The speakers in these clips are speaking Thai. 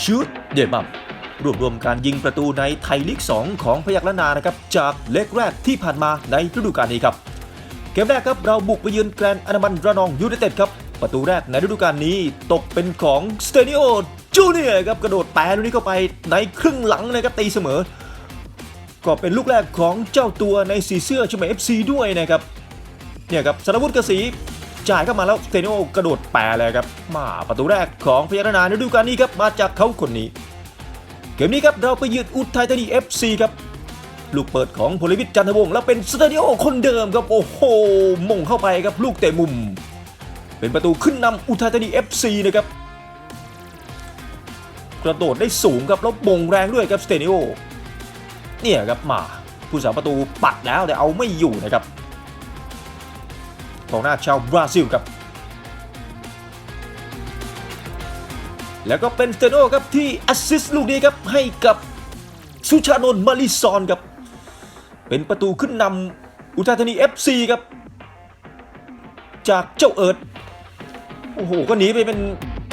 ชูดเดมัมรวบรวมการยิงประตูในไทยลีก 2 ของพยัคฆ์ละนานะครับจากเล็กแรกที่ผ่านมาในฤดูกาลนี้ครับ เกมแรกครับเราบุกไปเยือนแกรนอนามันระนองยูไนเต็ดครับ ประตูแรกในฤดูกาลนี้ตกเป็นของสเตนิโอจูเนียครับกระโดดแปรลูกนี้เข้าไปในครึ่งหลังนะครับตีเสมอ ก็เป็นลูกแรกของเจ้าตัวในสีเสื้อเชมเอฟซีด้วยนะครับเนี่ยครับสารวุฒิกษี จ่ายเข้ามาแล้วสเตนิโอกระโดดแปรเลยครับมาประตูแรกของพยัคฆ์ละนาในฤดูกาลนี้ครับมาจากเขาคนนี้ เกมนี้ครับเราไปยือนอุทัยธานี FC ครับลูกเปิดของพลวิทย์จันทวงศ์แล้วเป็นสเตดิโอคนเดิมครับโอ้โหมงเข้าไปครับลูกเตะมุม เป็นประตูขึ้นนำอุทัยธานี FC นะครับกระโดดได้สูงครับแล้วมงแรงด้วยครับสเตดิโอเนี่ยครับมาผู้สาประตูปัดแล้วแต่เอาไม่อยู่นะครับ องหน้าชาวบราซิลครับ แล้วก็เป็นเตโนครับที่แอสซิสต์ลูกนี้ครับให้กับสุชานนมาริซอนครับ เป็นประตูขึ้นนำอุทัยธานี FC ครับ จากเจ้าเอิร์ดโอ้โห ก็หนีไปเป็น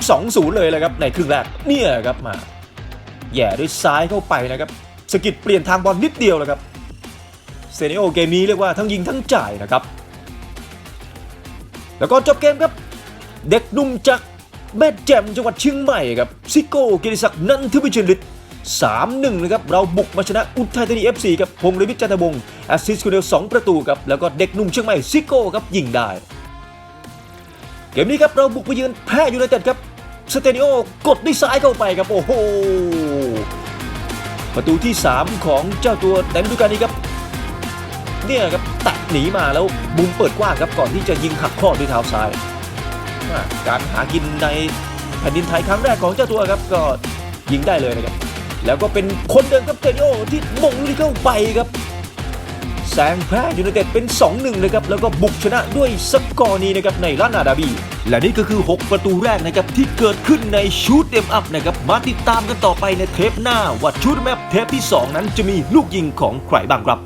2-0 เลยเลยครับ ในครึ่งแรกเนี่ยครับมาแย่ด้วยซ้ายเข้าไปนะครับสกิดเปลี่ยนทางบอลนิดเดียวเลยครับเซเนโอเกมนี้เรียกว่าทั้งยิงทั้งจ่ายนะครับ แล้วก็จบเกมครับเด็กหนุ่มจากแม่แจ่มจังหวัดเชียงใหม่ครับซิโก้กีรติศักดิ์นันทวิชินฤทธิ์สามหนึ่งนะครับเราบุกมาชนะอุทัยธานี FC ครับพงษ์ฤวิทย์จันทวงศ์แอสซิสต์คนเดียวสองประตูครับแล้วก็เด็กหนุ่มเชียงใหม่ซิโก้ครับยิงได้ เกมนี้ครับเราบุกไปเยือนแพ้ยูไนเต็ดครับสเตนิโอกดด้วยซ้ายเข้าไปครับโอ้โหประตูที่ 3 ของเจ้าตัวในฤดูกาลนี้ครับเนี่ยครับ หนีมาแล้วมุมเปิดกว้างครับก่อนที่จะยิงหักข้อด้วยเท้าซ้าย การหากินในแผ่นดินไทยครั้งแรกของเจ้าตัวครับก็ยิงได้เลยนะครับแล้วก็เป็นคนเดิมครับเตนิโอที่มงที่เข้าไปครับแซงแพ้ยูไนเต็ดเป็น 2-1เลยครับแล้วก็บุกชนะด้วยสกอร์นี้นะครับในลานาดาบีและนี่ก็คือ 6 ประตูแรกนะครับที่เกิดขึ้นในชูดเอ็มอัพนะครับมาติดตามกันต่อไปในเทปหน้าว่าชูดแมปเทปที่ 2 นั้นจะมีลูกยิงของใครบ้างครับ